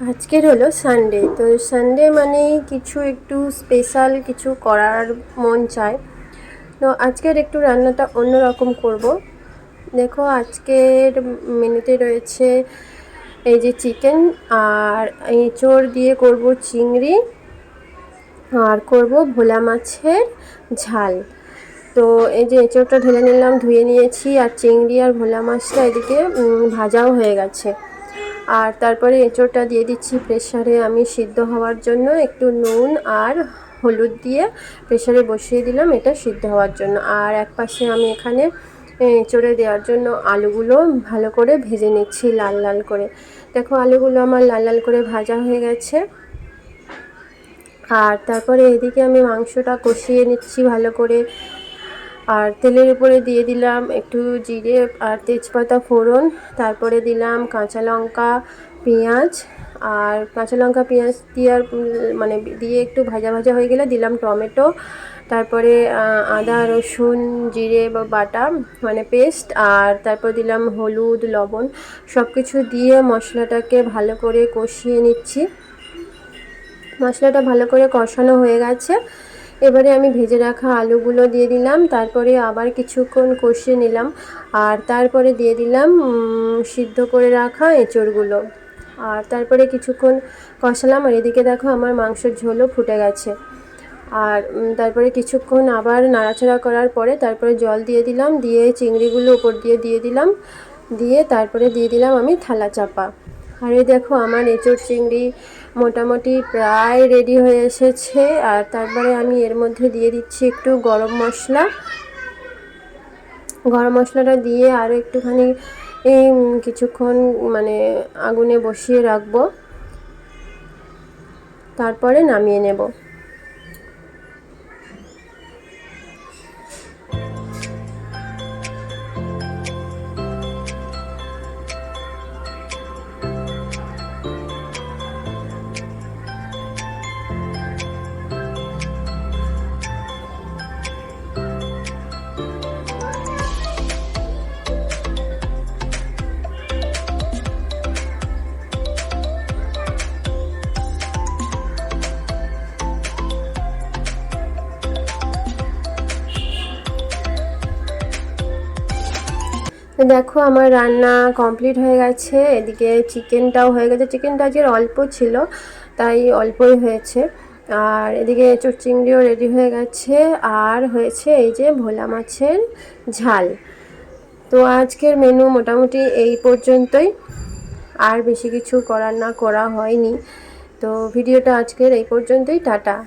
আজকের হলো সানডে তো সানডে মানে কিছু একটু স্পেশাল কিছু করার মন চায়। তো আজকের একটু রান্নাটা অন্যরকম করব। দেখো আজকের মেনুতে রয়েছে এই যে চিকেন আর এঁচোড় দিয়ে করব চিংড়ি আর করব ভোলা মাছের ঝাল। তো এই যে এঁচোড়টা ঢেলে নিলাম, ধুয়ে নিয়েছি আর চিংড়ি আর ভোলা মাছটা এদিকে ভাজাও হয়ে গেছে। আর তারপরে এঁচোড়টা দিয়ে দিচ্ছি প্রেশারে আমি সিদ্ধ হওয়ার জন্য একটু নুন আর হলুদ দিয়ে প্রেশারে বসিয়ে দিলাম, এটা সিদ্ধ হওয়ার জন্য। আর এক পাশে আমি এখানে এঁচোড়ে দেওয়ার জন্য আলুগুলো ভালো করে ভেজে নিচ্ছি লাল লাল করে। দেখো আলুগুলো আমার লাল লাল করে ভাজা হয়ে গেছে। আর তারপরে এদিকে আমি মাংসটা কষিয়ে নিচ্ছি ভালো করে। আর তেলের উপরে দিয়ে দিলাম একটু জিরে আর তেজপাতা ফোড়ন, তারপরে দিলাম কাঁচা লঙ্কা পেঁয়াজ, আর কাঁচা লঙ্কা পেঁয়াজ দিয়ে আর মানে দিয়ে একটু ভাজা ভাজা হয়ে গেলে দিলাম টমেটো, তারপরে আদা, রসুন, জিরে বা বাটা মানে পেস্ট, আর তারপর দিলাম হলুদ, লবণ সব কিছু দিয়ে মশলাটাকে ভালো করে কষিয়ে নিচ্ছি। মশলাটা ভালো করে কষানো হয়ে গেছে। এবারে আমি ভেজে রাখা আলুগুলো দিয়ে দিলাম, তারপরে আবার কিছুক্ষণ কষিয়ে নিলাম, আর তারপরে দিয়ে দিলাম সিদ্ধ করে রাখা এঁচড়গুলো। আর তারপরে কিছুক্ষণ কষালাম, আর এদিকে দেখো আমার মাংসের ঝোলও ফুটে গেছে। আর তারপরে কিছুক্ষণ আবার নাড়াচাড়া করার পরে তারপরে জল দিয়ে দিলাম, দিয়ে চিংড়িগুলো উপর দিয়ে দিয়ে দিলাম, দিয়ে তারপরে দিয়ে দিলাম আমি থালা চাপা। আর এই দেখো, আমার এঁচড় চিংড়ি মোটামুটি প্রায় রেডি হয়ে এসেছে। আর তারপরে আমি এর মধ্যে দিয়ে দিচ্ছি একটু গরম মশলা। গরম মশলাটা দিয়ে আরও একটুখানি, এই কিছুক্ষণ মানে আগুনে বসিয়ে রাখব। তারপরে নামিয়ে নেব। দেখো, আমার রান্না কমপ্লিট হয়ে গেছে। এদিকে চিকেনটাও হয়ে গেছে। চিকেনটা আজকের অল্প ছিল, তাই অল্পই হয়েছে। আর এদিকে চিংড়িও রেডি হয়ে গেছে। আর হয়েছে এই যে ভোলা মাছের ঝাল। তো আজকের মেনু মোটামুটি এই পর্যন্তই। আর বেশি কিছু করার না করা হয়নি। তো ভিডিওটা আজকের এই পর্যন্তই। টাটা।